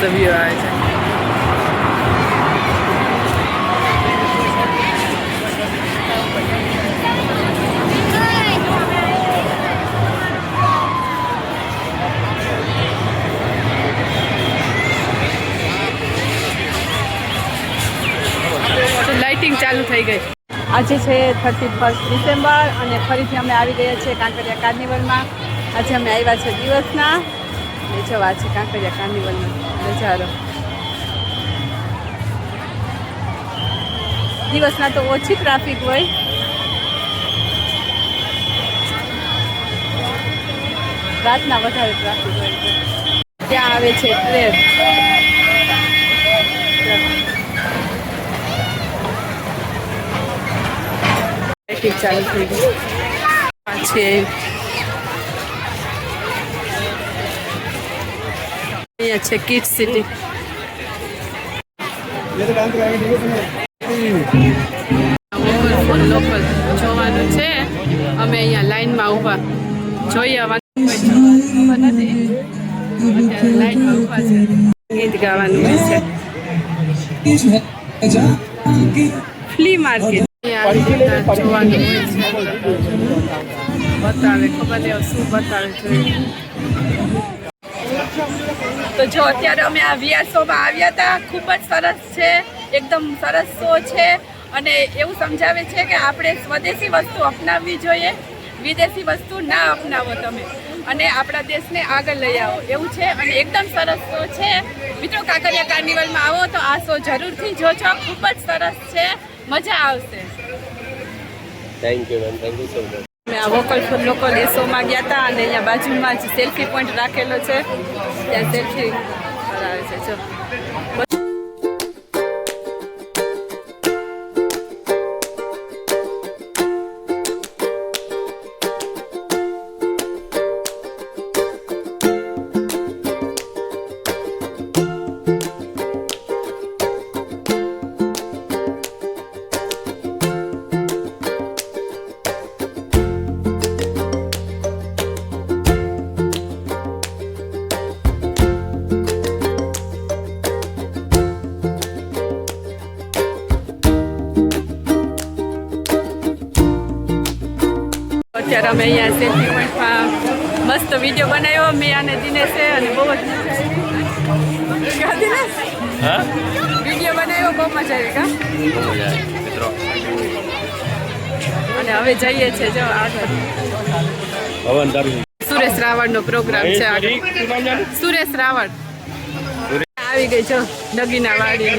મસ્ત વ્યૂ આવે છે લાઇટિંગ ચાલુ થઈ ગઈ. આજે છે થર્ટી ફર્સ્ટ ડિસેમ્બર અને ફરીથી અમે આવી ગયા છીએ કાંકરિયા કાર્નિવલમાં. આજે અમે આવ્યા છે દિવસના. જો આ છે કાંકરિયા કાર્નિવલનો નજારો દિવસના તો ઓછી ટ્રાફિક હોય. રાતના વધારે ટ્રાફિક હોય ત્યાં આવે છે ટ્રેન. ચાલુ થઈ ગયું. પાછી અહીંયા છે કિડ સિટી લોકલ જોવાનું છે અમે અહીંયા લાઈનમાં ઊભા જોઈએ આવવાનું લાઈનમાં ઊભા છે ગીત ગાવાનું હોય છે ફ્લી માર્કેટ જોવાનું બતાવે ખબર નહીં શું બતાવે જોઈએ તો જો અત્યારે અમે આ વીઆર શોમાં આવ્યા હતા. ખૂબ જ સરસ છે. એકદમ સરસ શો છે. અને એવું સમજાવે છે કે આપણે સ્વદેશી વસ્તુ અપનાવવી જોઈએ. વિદેશી વસ્તુ ના અપનાવો તમે. અને આપણા દેશને આગળ લઈ આવો. એવું છે. અને એકદમ સરસ શો છે. મિત્રો, કાંકરિયા કાર્નિવલમાં આવો તો આ શો જરૂરથી જોજો. ખૂબ જ સરસ છે. મજા આવશે. Thank you ma'am thank you so much આ વોકલ લોકલ એ શોમાં ગયા હતા અને અહીંયા બાજુમાં જ સેલ્ફી પોઈન્ટ રાખેલો છે, ત્યાં સેલ્ફી કરાવે છે અત્યારે અમે અહીંયા સેલ્ફી પોઈન્ટમાં મસ્ત વીડિયો બનાવ્યો. મેં અને દિનેશે અને બહુ જ મજા આવી વીડિયો બનાવ્યો બહુ મજા આવી કા? અને હવે જઈએ છે જો આગળ. સુરેશ સુરેશ રાવણનો પ્રોગ્રામ છે સુરેશ રાવણ આવી ગઈ છો નગીના વાડી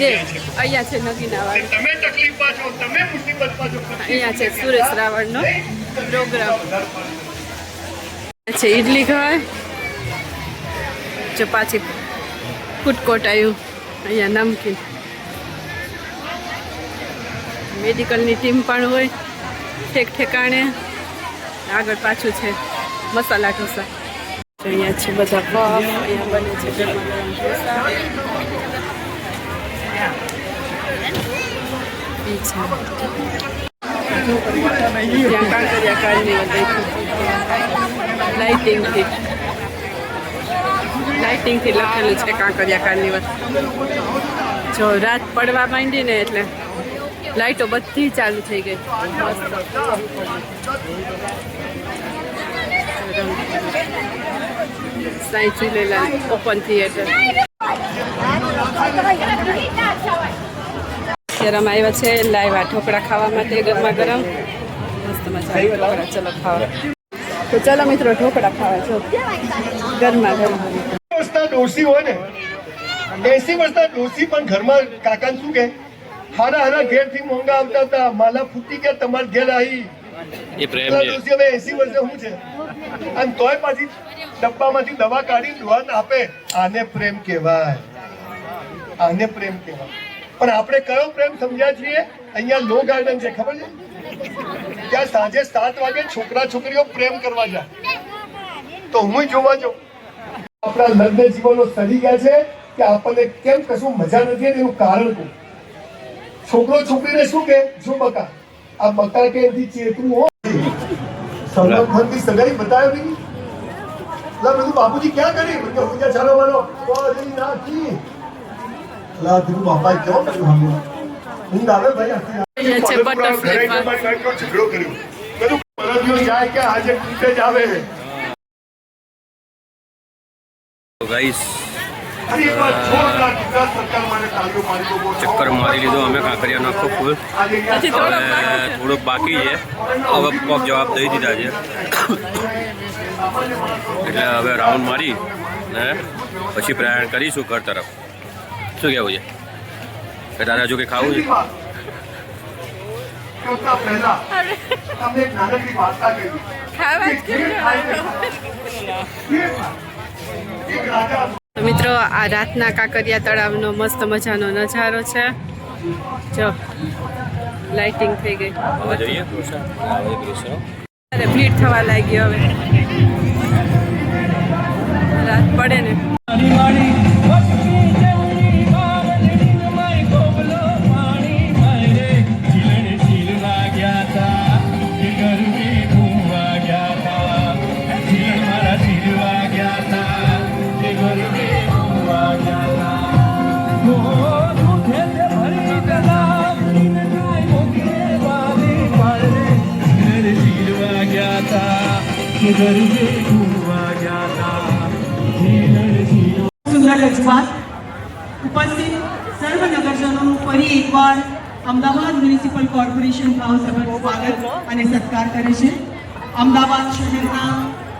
જે અહીંયા છે નગીના વાડી. તમે તકલીફમાં છો તમે મુસીબતમાં છો અહીંયા છે સુરેશ રાવણનો પ્રોગ્રામ. છે ઈડલી ઘર. જો પાછી ફૂટકોટ આવ્યું. અહીંયા નમકીન. મેડિકલની ટીમ પણ હોય ઠેક ઠેકાણે. આગળ પાછું છે મસાલા ઢોસા. અહીંયા છે બધા પફ અહીંયા બને છે લાઇટિંગથી લાઇટિંગથી લખેલું છે કાંકરિયા કાર્નિવલ જો રાત પડવા માંડી ને એટલે લાઇટો બધી ચાલુ થઈ ગઈ. Sai Jhulelal open theatre. અત્યારે અમે આવ્યા છે લાવ્યા ઢોકળા ખાવા માટે ગરમા ગરમ મસ્ત મજા ઢોકળા ચલો ખાવા. તો ચલો મિત્રો ઢોકળા ખાવા છો ગરમા ગરમ ડોસી હોય ને એસી વર્ષના ડોસી પણ ઘરમાં કાકાને શું કે હારા હારા ઘેરથી મોંઘા આવતા હતા માલા ફૂટી ગયા તમારા ઘેર આવી. એ પ્રેમ છે. હવે એસી વર્ષે શું છે? અને તોય પાછી ડબ્બામાંથી દવા કાઢી દુવાન આપે, આને પ્રેમ કહેવાય. આને પ્રેમ કહેવાય. પણ આપણે કયો પ્રેમ સમજ્યા છીએ? અહીંયા લો ગાર્ડન છે, ખબર છે? ત્યાં સાંજે સાત વાગે છોકરા છોકરીઓ પ્રેમ કરવા જાય. તો હું જોવા જાઉં. આપણા લગ્ન જીવનો સરી ગયા છે કે આપણને કેમ કશું મજા નથી એનું કારણ કહું છોકરો છોકરીને શું કે? જો બકા આ બકા કે ચેતવું હોય. સલમાન સગાઈ બતાવી બધું બાપુજી ક્યાં કરી? મને હું ચાલો મારો. કરી નાખી ધીરું કેવો કર્યું ઊંઘ આવે ભાઈ ઝઘડો કર્યો. બધું જાય કે આજે કૂટે જ આવે. ચક્કર મારી લીધો અમે કાંકરિયાનો આખો ફૂલ. થોડોક બાકી હવે થોડુંક બાકી છે. હવે કોક જવાબ દઈ દીધા છે. એટલે હવે રાઉન્ડ મારી ને પછી પ્રયાણ કરીશું ઘર તરફ. શું કહેવું છે? કે તારે હજુ કંઈ ખાવું છે? મિત્રો આ રાતના કાંકરિયા તળાવનો મસ્ત મજાનો નજારો છે. જો લાઇટિંગ થઈ ગઈ. ભીડ થવા લાગી હવે.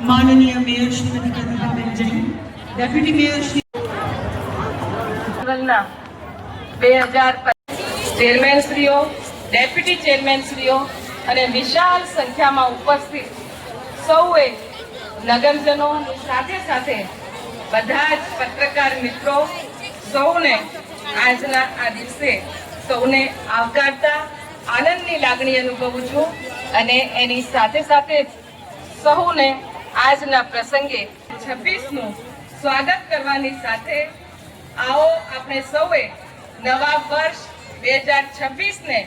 માનનીય mayor Shrimati Pratibhaben Jain, deputy mayor Shri ચેરમેનશ્રીઓ, deputy ચેરમેનશ્રીઓ અને વિશાળ સંખ્યામાં ઉપસ્થિત સૌએ નગરજનોની સાથે સાથે બધા જ પત્રકાર મિત્રો સૌને આજના આ દિવસે સૌને આવકારતા આનંદની લાગણી અનુભવું છું અને એની સાથે સાથે જ સૌને આજના પ્રસંગે છવ્વીસનું સ્વાગત કરવાની સાથે આવો આપણે સૌએ નવા વર્ષ બે હજાર છવ્વીસને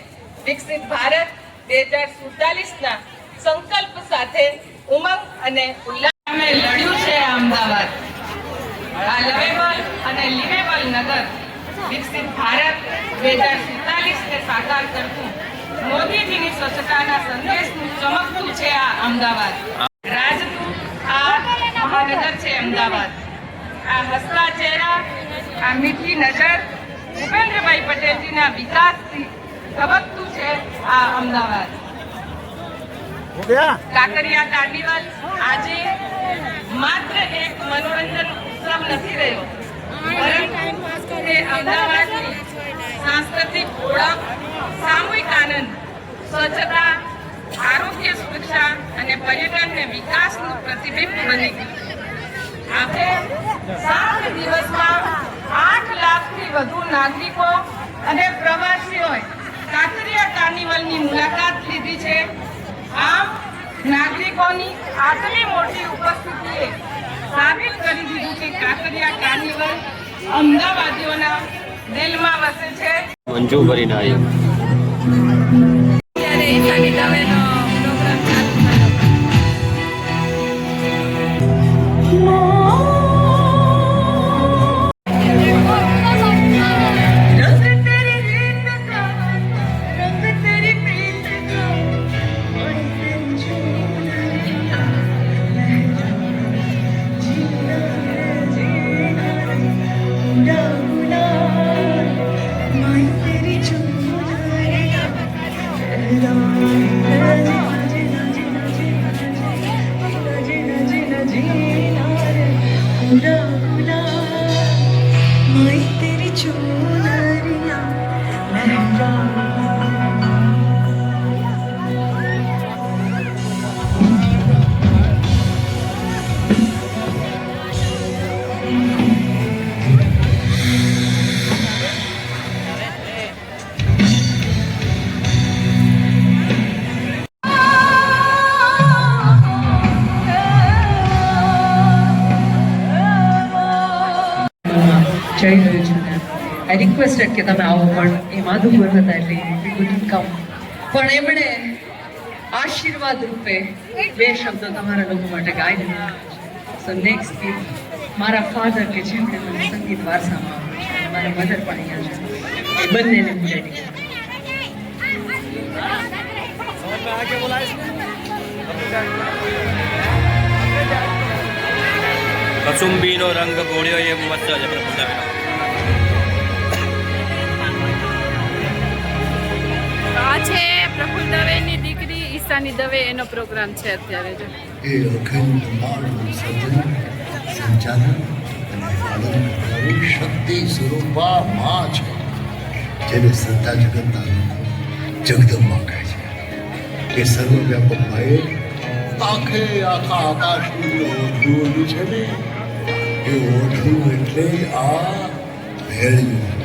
વિકસિત ભારત બે હજાર સુડતાલીસના સંકલ્પ સાથે ઉમંગ અને ઉલ્લાસ લડ્યું છે અમદાવાદ. આ લવેબલ અને લિવેબલ નગર વિકસિત ભારત બે હજાર સુડતાલીસને સાકાર કરતું મોદીજીની સ્વચ્છતાના સંદેશનું ચમકતું છે આ અમદાવાદ. રાજદૂત આ મહાનગર છે અમદાવાદ. આ હસતા ચહેરા, આ મીઠી નજર ભૂપેન્દ્રભાઈ પટેલજીના વિકાસથી ધબકતું છે આ અમદાવાદ. કાંકરિયા કાર્નિવલ આજે માત્ર એક મનોરંજન ઉત્સવ નથી રહ્યો, પરંતુ તે અમદાવાદની સાંસ્કૃતિક ઓળખ, સામૂહિક આનંદ, સ્વચ્છતા, આરોગ્ય સુરક્ષા અને પર્યટનને વિકાસનું પ્રતિબિંબ બની ગયું આપણે સાત દિવસમાં આઠ લાખથી વધુ નાગરિકો અને પ્રવાસીઓએ કાંકરિયા કાર્નિવલની મુલાકાત લીધી છે. નાગરિકોની આટલી મોટી ઉપસ્થિતિએ સાબિત કરી દીધું કે કાંકરિયા કાર્નિવલ અમદાવાદીઓના દિલમાં વસે છે. મંજુ કરીને આવી I. આઈ રિક્વેસ્ટેડ કે તમે આવો, પણ એ માધુપુર હતા એટલે વી કુડન્ટ કમ પણ એમણે આશીર્વાદ રૂપે બે શબ્દો તમારા લોકો માટે ગાઈ દીધા સો નેક્સ્ટ ગીત મારા ફાધર કે છે મને સંગીત વારસામાં આપ્યું છે મારા મધર પણ અહીંયા છે. એ બંનેને હું કસુંબીનો રંગ ગોળ્યો એ મસ્ત છે પ્રફુલ્લાબેન છે પ્રફુલ દવેની દીકરી, ઈશાની દવે એનો પ્રોગ્રામ છે અત્યારે જો. એ અખંડ માળનું સજન સંચાલન અને શક્તિ સ્વરૂપા માં છે, જેને શ્રદ્ધા જગતના જગદંબા કહે છે. એ સર્વવ્યાપક ભાઈ આખે આખા આકાશનું ઓઢું ઓઢવું છે ને એ ઓઢું એટલે આ ભેળ્યું